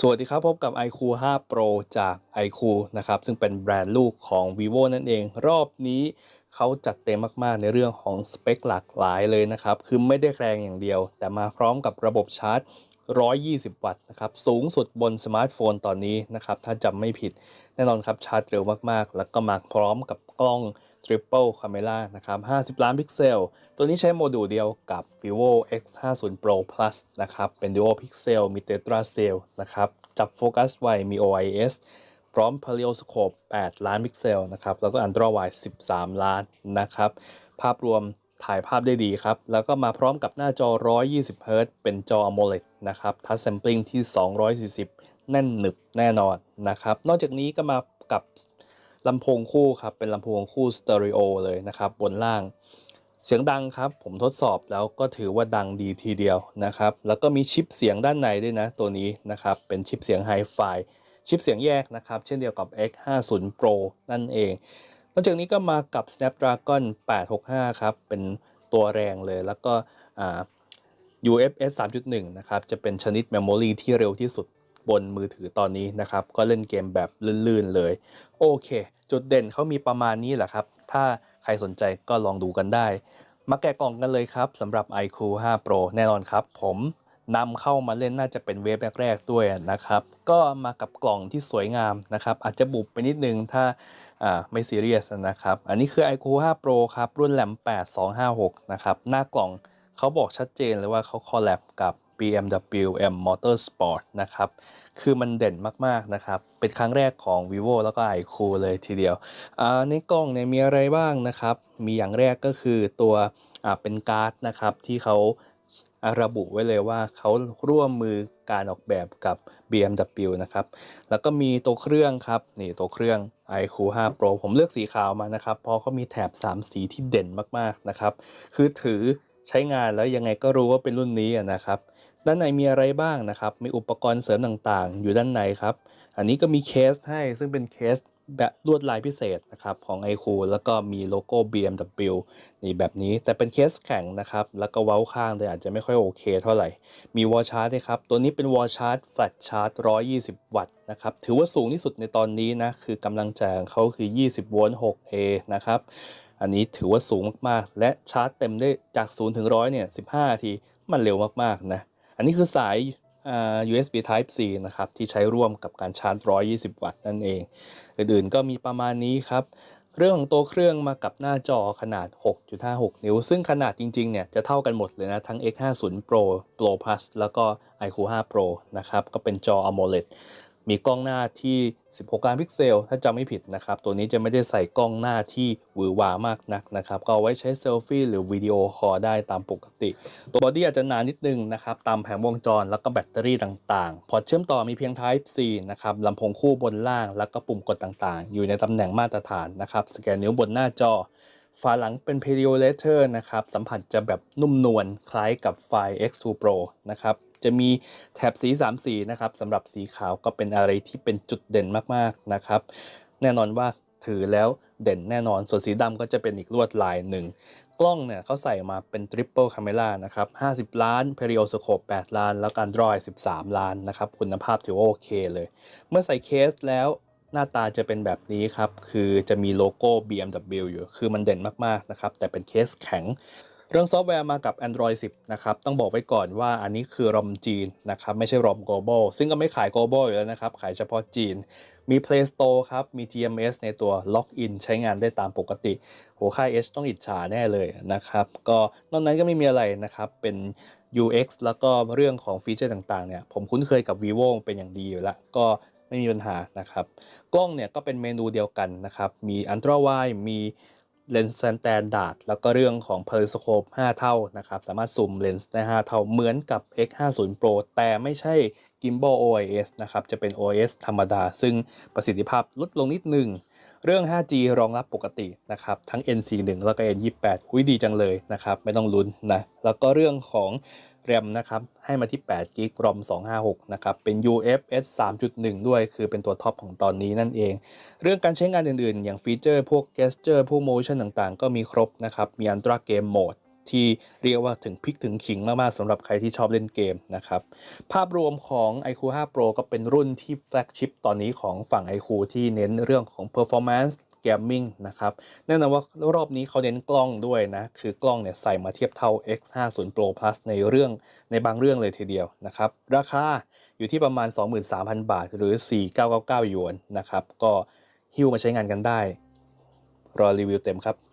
สวัสดีครับ พบกับ iQ 5 Pro จาก iQ นะครับ ซึ่งเป็นแบรนด์ลูกของ vivo นั่นเอง รอบนี้เขาจัดเต็มมาก ๆ ในเรื่องของสเปคหลากหลายเลยนะครับ คือไม่ได้แรงอย่างเดียว แต่มาพร้อมกับระบบชาร์จ 120 วัตต์นะครับสูงสุดบนสมาร์ทโฟนตอนนี้นะครับถ้าจำไม่ผิดแน่นอนครับชาร์จเร็วมากๆ แล้วก็มาพร้อมกับกล้อง Triple Camera นะครับ50 ล้านพิกเซล ตัวนี้ใช้โมดูลเดียวกับ vivo X50 Pro Plus นะครับเป็น Dual Pixel มี Tetra Cell นะครับจับโฟกัสไวมี OIS พร้อม Periscope 8 ล้านพิกเซลนะครับแล้วก็ Ultra Wide 13 ล้านนะครับภาพรวม ถ่ายภาพได้ดีครับ แล้วก็มาพร้อมกับหน้าจอ 120 Hz เป็นจอ AMOLED นะครับ Touch Sampling ที่ 240 แน่นหนึบแน่นอนนะครับ นอกจากนี้ก็มากับลำโพงคู่ครับ เป็นลำโพงคู่สเตอริโอเลยนะครับ บนล่าง เสียงดังครับ ผมทดสอบแล้วก็ถือว่าดังดีทีเดียวนะครับ แล้วก็มีชิปเสียงด้านในด้วยนะ ตัวนี้นะครับ เป็นชิปเสียงไฮไฟชิปเสียงแยกนะครับ เช่นเดียวกับ X50 Pro นั่นเอง นอกจากนี้ก็มากับ Snapdragon 865 ครับ เป็นตัวแรงเลย แล้วก็ UFS 3.1 นะครับ จะเป็นชนิดเมมโมรีที่เร็วที่สุดบนมือถือตอนนี้นะครับ ก็เล่นเกมแบบลื่นๆเลย โอเค จุดเด่นเขามีประมาณนี้แหละครับ ถ้าใครสนใจก็ลองดูกันได้ มาแกะกล่องกันเลยครับสำหรับ iQOO 5 Pro แน่นอนครับ ผม นำเข้ามาเล่นน่าจะเป็นเวฟแรกๆด้วยนะครับ ก็มากับกล่องที่สวยงามนะครับ อาจจะบุบไปนิดนึงถ้าไม่ซีเรียสนะครับ อันนี้คือ iQ 5 Pro ครับ รุ่นแรม8256 นะครับ หน้ากล่องเขาบอกชัดเจนเลยว่าเขาคอลแลบกับ BMW M Motorsport นะครับ คือมันเด่นมาก ๆ นะครับ เป็นครั้งแรกของ vivo แล้วก็ iQ เลยทีเดียวอ่าในกล้องเนี่ยมีอะไรบ้างนะครับ มีอย่างแรกก็คือตัวเป็นการ์ดนะครับที่เขา ระบุไว้เลยว่าเขาร่วมมือการออกแบบกับ BMW นะครับ แล้วก็มีตัวเครื่องครับ นี่ตัวเครื่อง iQ 5 Pro ผมเลือกสีขาวมานะครับ เพราะเขามีแถบ 3 สีที่เด่นมากๆนะครับ คือถือใช้งานแล้วยังไงก็รู้ว่าเป็นรุ่นนี้นะครับ ด้านในมีอะไรบ้างนะครับ มีอุปกรณ์เสริมต่างๆ อยู่ด้านในครับ อันนี้ก็มีเคสให้ซึ่งเป็นเคส แบบลวดลายพิเศษนะครับของ iQ แล้วก็มีโลโก้ BMW นี่แบบนี้แต่เป็นเคสแข็งนะครับ แล้วก็เว้าข้างเลยอาจจะไม่ค่อยโอเคเท่าไหร่ มีวอลชาร์ด้วยครับ ตัวนี้เป็นวอลชาร์จแฟลชชาร์จ120 วัตต์นะครับ ถือว่าสูงที่สุดในตอนนี้นะ คือกำลังแจงเขาคือ 20 โวลต์ 6A นะครับ อันนี้ถือว่าสูงมากๆ และชาร์จเต็มได้จาก 0 ถึง 100 เนี่ย 15นาที มันเร็วมากๆนะ อันนี้คือสาย USB Type C นะครับ ที่ใช้ร่วมกับการชาร์จ 120 วัตต์นั่นเอง อื่นๆก็มีประมาณนี้ครับ เรื่องของตัวเครื่องมากับหน้าจอขนาด 6.56 นิ้ว ซึ่งขนาดจริง ๆ เนี่ยจะเท่ากันหมดเลยนะ ทั้ง X50 Pro Pro Plus แล้วก็ iQ 5 Pro นะครับ ก็เป็นจอ AMOLED มีกล้องหน้าที่ 16 ล้านพิกเซล ถ้าจำไม่ผิดนะครับ ตัวนี้จะไม่ได้ใส่กล้องหน้าที่หวือหวามากนักนะครับ ก็เอาไว้ใช้เซลฟี่หรือวิดีโอคอลได้ตามปกติ ตัวบอดี้อาจจะหนานิดนึงนะครับ ตามแผงวงจรแล้วก็แบตเตอรี่ต่างๆ พอร์ตเชื่อมต่อมีเพียง Type C นะครับลำโพงคู่บนล่าง แล้วก็ปุ่มกดต่างๆ อยู่ในตำแหน่งมาตรฐานนะครับ สแกนนิ้วบนหน้าจอฝาหลังเป็น p e r i o l e t e r นะครับ สัมผัสจะแบบนุ่มนวลคล้ายกับไฟ X2 Pro นะครับ จะมีแถบสี3สีนะครับสำหรับสีขาวก็เป็นอะไรที่เป็นจุดเด่นมากๆนะครับ แน่นอนว่าถือแล้วเด่นแน่นอน ส่วนสีดำก็จะเป็นอีกลวดลายหนึ่ง กล้องเนี่ยเขาใส่มาเป็น Triple Camera นะครับ 50 ล้าน Periscope 8 ล้าน แล้วการดรอย13 ล้านนะครับ คุณภาพถือว่าโอเคเลย เมื่อใส่เคสแล้วหน้าตาจะเป็นแบบนี้ครับ คือจะมีโลโก้ BMW อยู่ คือมันเด่นมาก ๆ นะครับ แต่เป็นเคสแข็ง เรื่องซอฟต์แวร์มากับ Android 10 นะครับ ต้องบอกไว้ก่อนว่าอันนี้คือรอมจีนนะครับ ไม่ใช่รอม global ซึ่งก็ไม่ขาย global อยู่แล้วนะครับ ขายเฉพาะจีน มี Play Store ครับ มี TMS ในตัว Login ใช้งานได้ตามปกติหัวค่าย H ต้องอิจฉาแน่เลยนะครับ ก็นอกนั้นก็ไม่มีอะไรนะครับ เป็น UX แล้วก็เรื่องของฟีเจอร์ต่างๆเนี่ย ผมคุ้นเคยกับ vivo เป็นอย่างดีอยู่แล้ว ก็ไม่มีปัญหานะครับ กล้องเนี่ยก็เป็นเมนูเดียวกันนะครับ มี Ultra Wide มี เลนส์สแตนดาร์ดแล้วก็เรื่องของเพอร์สโคป5 เท่านะครับ สามารถซูมเลนส์ได้ 5 เท่าเหมือนกับ X50 Pro แต่ไม่ใช่ Gimbal OIS นะครับ จะเป็น OIS ธรรมดา ซึ่งประสิทธิภาพลดลงนิดนึง เรื่อง 5G รองรับปกตินะครับ ทั้ง NC1 แล้วก็ N28 หุ้ยดีจังเลยนะครับ ไม่ต้องลุ้นนะ แล้วก็เรื่องของ RAM นะครับ ให้มาที่8 g b ROM 256 นะครับ เป็น UFS 3.1 ด้วย คือเป็นตัวท็อปของตอนนี้นั่นเอง เรื่องการใช้งานอื่นๆ อย่างฟีเจอร์ พวก gesture พวก motion ต่างๆ ก็มีครบนะครับ มี Ultra Game Mode ที่เรียกว่าถึงพลิกถึงขิงมากๆสำหรับใครที่ชอบเล่นเกมนะครับ ภาพรวมของ iQOO 5 Pro ก็เป็นรุ่นที่แฟลกชิพตอนนี้ของฝั่ง iQOO ที่เน้นเรื่องของ performance gaming นะครับแน่นอนว่ารอบนี้เขาเน้นกล้องด้วยนะ คือกล้องเนี่ยใส่มาเทียบเท่า X50 Pro Plus ในเรื่องในบางเรื่องเลยทีเดียวนะครับ ราคาอยู่ที่ประมาณ 23,000 บาท หรือ 4,999หยวนนะครับ ก็ฮิ้วมาใช้งานกันได้ รอรีวิวเต็มครับ